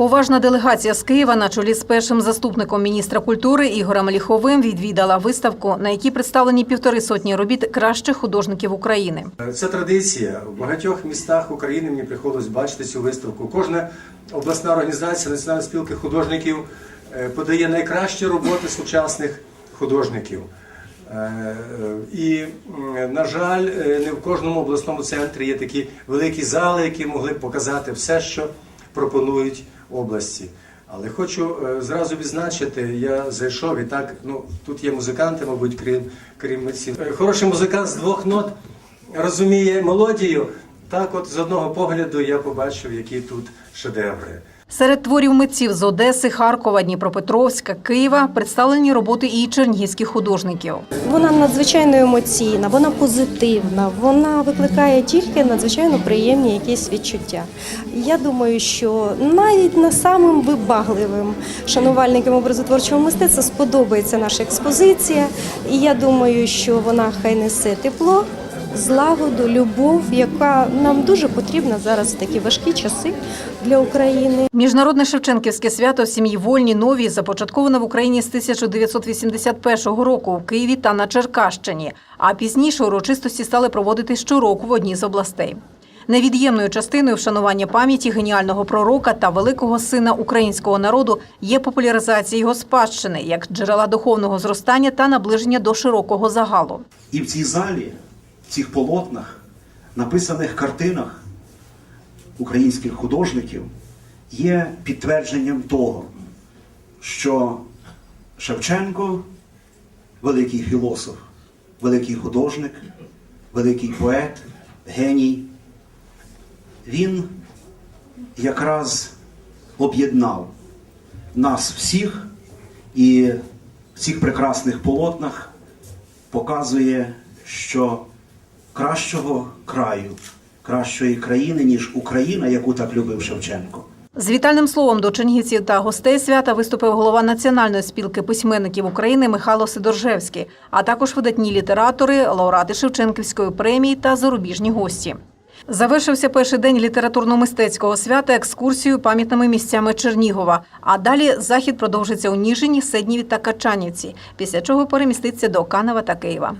Поважна делегація з Києва на чолі з першим заступником міністра культури Ігорем Ліховим відвідала виставку, на якій представлені півтори сотні робіт кращих художників України. Це традиція. В багатьох містах України мені приходилось бачити цю виставку. Кожна обласна організація Національної спілки художників е, подає найкращі роботи сучасних художників. Е, е, І, на жаль, не в кожному обласному центрі є такі великі зали, які могли показати все, що пропонують області. Але хочу е, зразу відзначити, я зайшов і так, ну тут є музиканти, мабуть, крім, крім митців. Е, Хороший музикант з двох нот розуміє мелодію. Так, от з одного погляду я побачив, які тут шедеври. Серед творів митців з Одеси, Харкова, Дніпропетровська, Києва представлені роботи і чернігівських художників. Вона надзвичайно емоційна, вона позитивна, вона викликає тільки надзвичайно приємні якісь відчуття. Я думаю, що навіть не самим вибагливим шанувальникам образотворчого мистецтва сподобається наша експозиція, і я думаю, що вона хай несе тепло. Злагоду, любов, яка нам дуже потрібна зараз в такі важкі часи для України. Міжнародне Шевченківське свято сім'ї вольні нові започатковане в Україні з 1981 року в Києві та на Черкащині. А пізніше урочистості стали проводити щороку в одній з областей. Невід'ємною частиною вшанування пам'яті геніального пророка та великого сина українського народу є популяризація його спадщини як джерела духовного зростання та наближення до широкого загалу. І в цій залі, цих полотнах, написаних картинах українських художників, є підтвердженням того, що Шевченко великий філософ, великий художник, великий поет, геній. Він якраз об'єднав нас всіх і в цих прекрасних полотнах показує, що кращого краю, кращої країни, ніж Україна, яку так любив Шевченко. З вітальним словом до чернігівців та гостей свята виступив голова Національної спілки письменників України Михайло Сидоржевський, а також видатні літератори, лауреати Шевченківської премії та зарубіжні гості. Завершився перший день літературно-мистецького свята екскурсією пам'ятними місцями Чернігова. А далі захід продовжиться у Ніжині, Седніві та Качанівці, після чого переміститься до Канева та Києва.